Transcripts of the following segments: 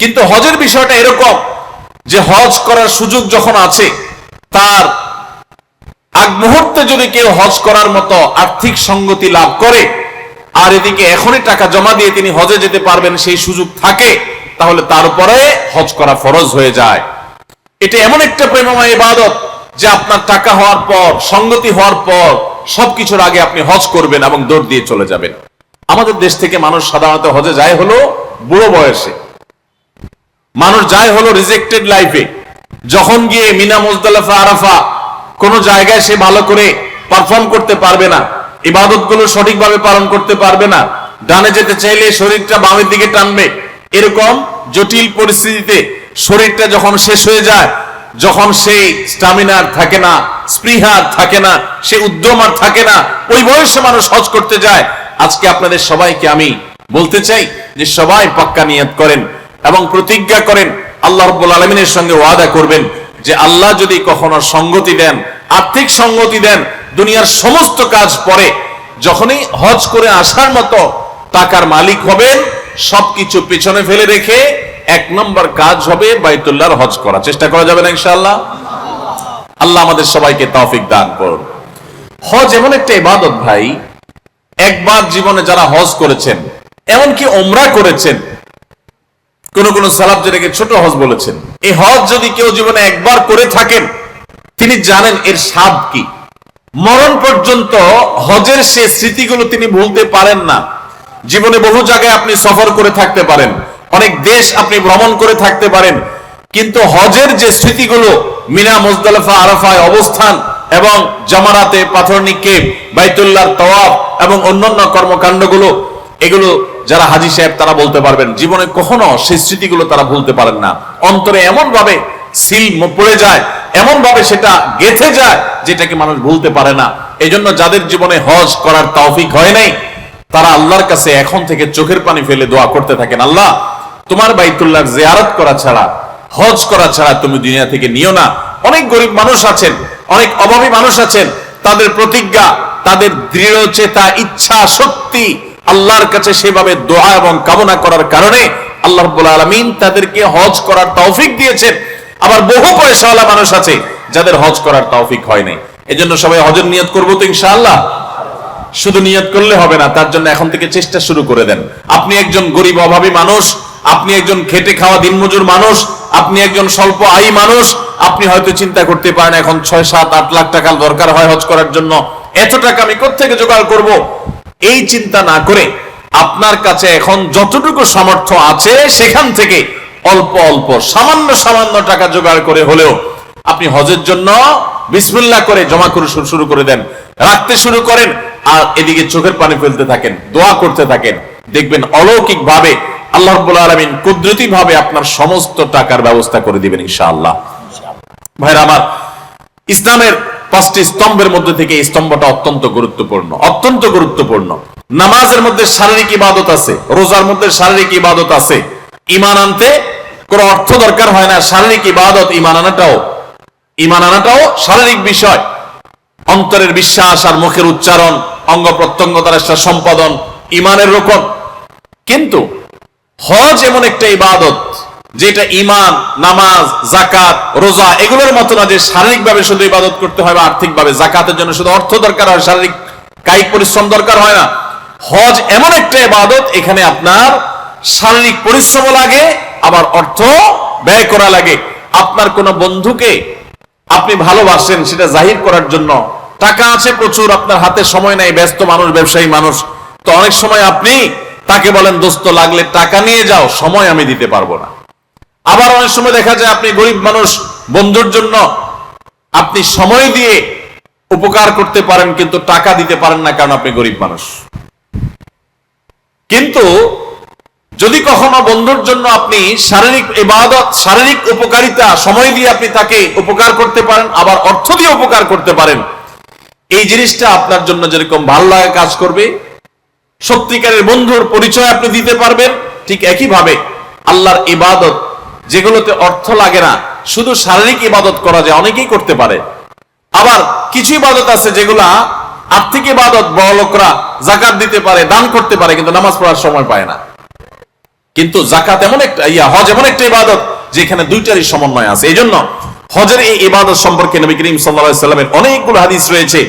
কিন্তু হজের বিষয়টা এরকম যে হজ করার সুযোগ যখন আছে, তার আগ মুহূর্তে যদি কেউ হজ করার মতো আর্থিক সঙ্গতি লাভ করে, আর এদিকে এখনই টাকা জমা দিয়ে তিনি হজে যেতে পারবেন, সেই সুযোগ থাকে, তাহলে তার উপরে হজ করা ফরজ হয়ে যায়। এটা এমন একটা প্রেমময় ইবাদত যে আপনার টাকা হওয়ার পর, সঙ্গতি হওয়ার পর, সবকিছুর আগে আপনি হজ করবেন এবং দৌড় দিয়ে চলে যাবেন। আমাদের দেশ থেকে মানুষ সাধারণত হজে যায় হলো বুড়ো বয়সে। মানুষ যায় হলো রিজেক্টেড লাইফে যখন গিয়ে মিনা মুজদালাফা আরাফা কোন জায়গায় সে ভালো করে পারফর্ম করতে পারবে না ইবাদতগুলো সঠিকভাবে পালন করতে পারবে না, ডানে যেতে চাইলে শরীরটা বামের দিকে টানবে, এরকম জটিল পরিস্থিতিতে শরীরটা যখন শেষ হয়ে যায়, যখন সেই স্টামিনার থাকে না স্পৃহার থাকে না, সে উদ্যম আর থাকে না, ওই বয়সে মানুষ হজ করতে যায়। আজকে আপনাদের সবাইকে আমি বলতে চাই যে সবাই পাক্কা নিয়ত করেন। এবং প্রতিজ্ঞা করেন, আল্লাহ রব্বুল আলমিনের সঙ্গে ওয়াদা করবেন যে আল্লাহ যদি কখনো সঙ্গতি দেন, আর্থিক সঙ্গতি দেন, দুনিয়ার সমস্ত কাজ পরে, যখনই হজ করে আসার মতো টাকার মালিক হবেন, সবকিছু পেছনে ফেলে রেখে এক নম্বর কাজ হবে বাইতুল্লাহর হজ করা। চেষ্টা করা যাবে না ইনশাআল্লাহ? আল্লাহ আমাদের সবাইকে তৌফিক দান করুন। হজ এমন একটা ইবাদত ভাই, একবার জীবনে যারা হজ করেছেন, এমনকি ওমরা করেছেন কোন কোন সালাব যেটাকে ছোট হজ বলেছেন। এই হজ যদি কেউ জীবনে একবার করে থাকেন, তিনি জানেন এর স্বাদ কি। মরণ পর্যন্ত হজের সে স্মৃতিগুলো তিনি ভুলতে পারেন না। জীবনে বহু জায়গায় আপনি সফর করে থাকতে পারেন, অনেক দেশ আপনি ভ্রমণ করে থাকতে পারেন, কিন্তু হজের যে স্মৃতিগুলো, মিনা, মুজদালিফা, আরাফায় অবস্থান এবং জামারাতে পাথর নিক্ষেপ বাইতুল্লাহ তওয়াব এবং অন্যান্য কর্মকাণ্ডগুলো, এগুলো যারা হাজি সাহেব, তারা বলতে পারবেন, জীবনে কখনো সেই স্মৃতিগুলো তারা ভুলতে পারেন না। অন্তরে এমন ভাবে সিল পড়ে যায় এমন ভাবে সেটা গেথে যায়, যেটাকে মানুষ ভুলতে পারে না। এই জন্য যাদের জীবনে হজ করার তৌফিক হয় নাই, তারা আল্লাহর কাছে এখন থেকে চোখের পানি ফেলে দোয়া করতে থাকেন। আল্লাহ, তোমার বাইতুল্লাহ জিয়ারত করা ছাড়া, হজ করা ছাড়া তুমি দুনিয়া থেকে নিও না। অনেক গরিব মানুষ আছেন, অনেক অভাবী মানুষ আছেন, তাদের প্রতিজ্ঞা, তাদের দৃঢ় চেতা ইচ্ছা শক্তি আল্লাহর কাছে সেভাবে দোয়া এবং কামনা করার কারণে আল্লাহ আলামিন তাদেরকে হজ করার তৌফিক দিয়েছেন। আবার বহু পয়সাওয়ালা মানুষ আছে যাদের হজ করার তৌফিক হয় নাই। এজন্য সবাই হজের নিয়ত করব তো ইনশাআল্লাহ। শুধু নিয়ত করলে হবে না, তার জন্য এখন থেকে চেষ্টা শুরু করে দেন। আপনি একজন গরিব অভাবী মানুষ, আপনি একজন খেটে খাওয়া দিনমজুর মানুষ, আপনি একজন স্বল্প আয়ী মানুষ, আপনি হয়তো চিন্তা করতে পারেন এখন ছয় সাত আট লাখ টাকা দরকার হয় হজ করার জন্য। এত টাকা আমি কোথেকে জোগাড় করব? এই চিন্তা না করে আপনার কাছে এখন যতটুকু সামর্থ্য আছে সেখান থেকে অল্প অল্প, সামান্য সামান্য টাকা জোগাড় করে হলেও আপনি হজের জন্য বিসমিল্লাহ করে জমা করে শুরু- করে দেন, রাখতে শুরু করেন আর এদিকে চোখের পানি ফেলতে থাকেন, দোয়া করতে থাকেন। দেখবেন অলৌকিক ভাবে আল্লাহ আলামিন কুদরতি ভাবে আপনার সমস্ত টাকার ব্যবস্থা করে দিবেন ইনশাআল্লাহ। ভাইরা আমার, ইসলামের পাঁচটি স্তম্ভের মধ্যে থেকে এই স্তম্ভটা অত্যন্ত গুরুত্বপূর্ণ অত্যন্ত গুরুত্বপূর্ণ। নামাজের মধ্যে শারীরিক ইবাদত আছে, রোজার মধ্যে শারীরিক ইবাদত আছে। ইমান আনতে কোনো অর্থ দরকার হয় না, শারীরিক ইবাদত ইমান আনাটাও। ইমান আনাটাও শারীরিক বিষয়। অন্তরের বিশ্বাস আর মুখের উচ্চারণ, অঙ্গ প্রত্যঙ্গ তার একটা সম্পাদন ইমানের রোকন। কিন্তু হজ এমন একটা ইবাদত যেটা ইমান নামাজ জাকাত রোজা, এগুলোর মতো না যে শারীরিক ভাবে শুধু ইবাদত করতে হয় বা আর্থিক ভাবে জাকাতের জন্য শুধু অর্থ দরকার হয়, শারীরিক কায়িক পরিশ্রম দরকার হয় না। হজ এমন একটা ইবাদত, এখানে আপনার শারীরিক পরিশ্রম লাগে, আবার অর্থ ব্যয় করা লাগে। আপনার কোন বন্ধুকে আপনি ভালোবাসেন, সেটা জাহির করার জন্য। টাকা আছে প্রচুর, আপনার হাতে সময় নাই, ব্যস্ত মানুষ, ব্যবসায়ী মানুষ। তো অনেক সময় আপনি তাকে বলেন, দোস্ত, লাগলে টাকা নিয়ে যাও, সময় আমি দিতে পারব না। আবার অনেক সময় দেখা যায় আপনি গরিব মানুষ, বন্ধুর জন্য আপনি সময় দিয়ে উপকার করতে পারেন কিন্তু টাকা দিতে পারেন না কারণ আপনি গরিব মানুষ। কিন্তু যদি কখনো বন্ধুর জন্য আপনি শারীরিক ইবাদত, শারীরিক উপকারিতা, সময় দিয়ে আপনি তাকে উপকার করতে পারেন, আবার অর্থ দিয়ে উপকার করতে পারেন, এই জিনিসটা আপনার জন্য যেরকম ভালো লাগা কাজ করবে, সত্যিকারের বন্ধুর পরিচয় আপনি দিতে পারবেন, ঠিক একই ভাবে আল্লাহর ইবাদত যেগুলোতে অর্থ লাগে না, শুধু শারীরিক ইবাদত করা যায়, অনেকেই করতে পারে। আবার কিছু ইবাদত আছে যেগুলা আর্থিক ইবাদত, বড় লোকরা জাকাত দিতে পারে, দান করতে পারে, কিন্তু নামাজ পড়ার সময় পায় না। কিন্তু জাকাত এমন একটা, ইয়া, হজ এমন একটা ইবাদত যেখানে দুইটারই সমন্বয় আছে। এই জন্য হজের এই ইবাদত সম্পর্কে নবী করিম সাল্লাল্লাহু সাল্লামের অনেকগুলো হাদিস রয়েছে।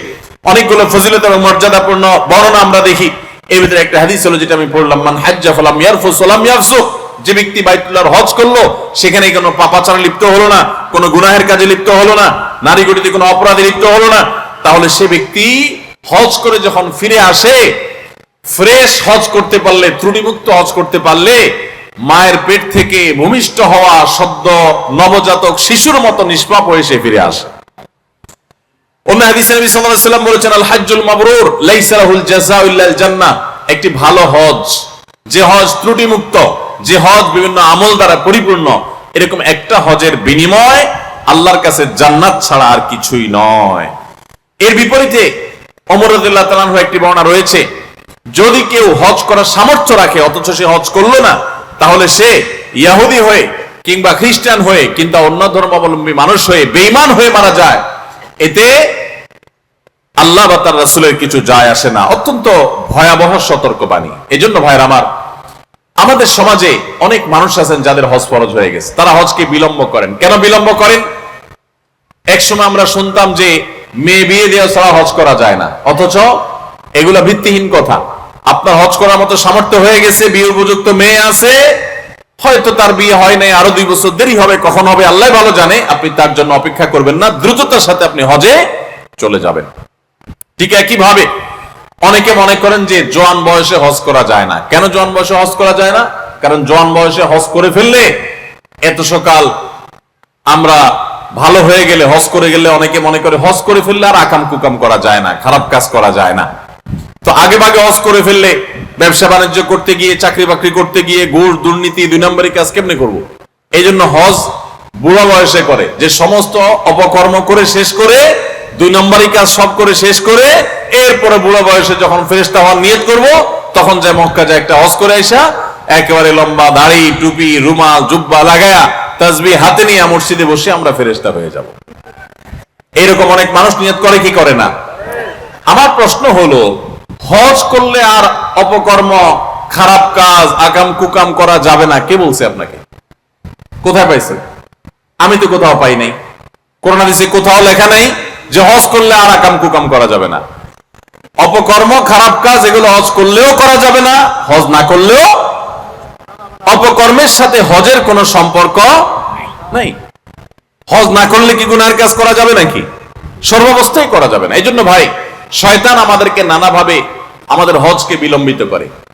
অনেকগুলো ফজিলত এবং মর্যাদাপূর্ণ বর্ণনা আমরা দেখি। এর ভিতরে একটা হাদিস হলো যেটা আমি পড়লাম, মান হাজ্জা ফালাম ইয়ারফুস ওয়ালাম ইয়াফসুক। যে ব্যক্তি বাইতুল্লাহর হজ করল সেখানে কোনো পাপাচারে লিপ্ত হলো না, কোনো গুনাহের কাজে লিপ্ত হলো না, নারী গটিতে কোনো অপরাধে লিপ্ত হলো না, তাহলে সে ব্যক্তি হজ করে যখন ফিরে আসে, ফ্রেশ হজ করতে পারলে, ত্রুটিমুক্ত হজ করতে পারলে, মায়ের পেট থেকে ভূমিষ্ঠ হওয়া সদ্য নবজাতক শিশুর মতো নিষ্পাপ হয়ে সে ফিরে আসে। বলেছেন একটি ভালো হজ। যে হজ ত্রুটিমুক্ত যে হজ বিভিন্ন আমল দ্বারা পরিপূর্ণ। এরকম একটা হজের বিনিময় আল্লাহর কাছে জান্নাত ছাড়া আর কিছুই নয়। এর বিপরীতে অমর রাদিয়াল্লাহু একটি বর্ণনা রয়েছে, যদি কেউ হজ করার সামর্থ্য রাখে, অথচ সে হজ করল না, তাহলে সে ইয়াহুদি হয়ে কিংবা খ্রিস্টান হয়ে কিংবা অন্য ধর্মাবলম্বী মানুষ হয়ে বেঈমান হয়ে মারা যায়। এতে আল্লাহ বা তার রাসূলের কিছু যায় আসে না। অত্যন্ত ভয়াবহ সতর্কবাণী। এজন্য ভাইয়ের আমার আমাদের সমাজে অনেক মানুষ আছেন যাদের হজ ফরজ হয়ে গেছে। তারা হজকে বিলম্ব করেন। কেন বিলম্ব করেন? একসময় আমরা শুনতাম যে মেয়ে বিয়ে দেওয়া ছাড়া হজ করা যায় না। অথচ এগুলা ভিত্তিহীন কথা। আপনার হজ করার মতো সামর্থ্য হয়ে গেছে বিয়ে উপযুক্ত মেয়ে আছে, হয়তো তার বিয়ে হয় নাই, আরও দুই বছর দেরি হবে, কখন হবে, আল্লাহ ভালো জানে, আপনি তার জন্য অপেক্ষা করবেন না। দ্রুততার সাথে আপনি হজে চলে যাবেন। ঠিক একইভাবে অনেকে মনে করেন যে জোয়ান বয়সে হজ করা যায় না। কেন জোয়ান বয়সে হজ করা যায় না? কারণ জোয়ান বয়সে হজ করে ফেললে এত সকাল আমরা ভালো হয়ে গেলে, হজ করে গেলে অনেকে মনে করে হজ করে ফেললে আর আকাম কুকাম করা যায় না, খারাপ কাজ করা যায় না। তো আগে ভাগে হজ করে ফেললে ব্যবসা বাণিজ্য করতে গিয়ে, চাকরি বাকরি করতে গিয়ে ঘুষ দুর্নীতি, দুই নম্বরই কাজ কেমনে করব? এই জন্য হজ বুড়া বয়সে করে, যে সমস্ত অপকর্ম করে শেষ করে দুই নম্বরই কাজ সব করে শেষ করে এরপরে বুড়া বয়সে যখন ফেরেস্তা হওয়ার নিয়ত করব, তখন যায় মক্কা যায় একটা হজ করে আসা একেবারে লম্বা দাড়ি, টুপি, রুমাল, জুব্বা লাগায়া তাসবি হাতে নিয়ে মসজিদে বসে আমরা ফেরেস্তা হয়ে যাব। এরকম অনেক মানুষ নিয়ত করে, কি করে না? আমার প্রশ্ন হলো, হজ করলে আর অপকর্ম, খারাপ কাজ, আকাম কুকাম করা যাবে না? কে বলছে আপনাকে? কোথায় পাইছে? আমি তো কোথাও পাই নাই। করোনা দিছে কোথাও লেখা নাই। যে হজ করলে আর আকাম কুকাম করা যাবে না। অপকর্ম, খারাপ কাজ, এগুলো হজ করলেও করা যাবে না, হজ না করলেও অপকর্মের সাথে হজের কোনো সম্পর্ক নাই। হজ না করলে কি গুনার কাজ করা যাবে নাকি? সর্বাবস্থায় করা যাবে না। এই জন্য ভাই, শয়তান আমাদেরকে নানাভাবে আমাদের হজকে বিলম্বিত করে।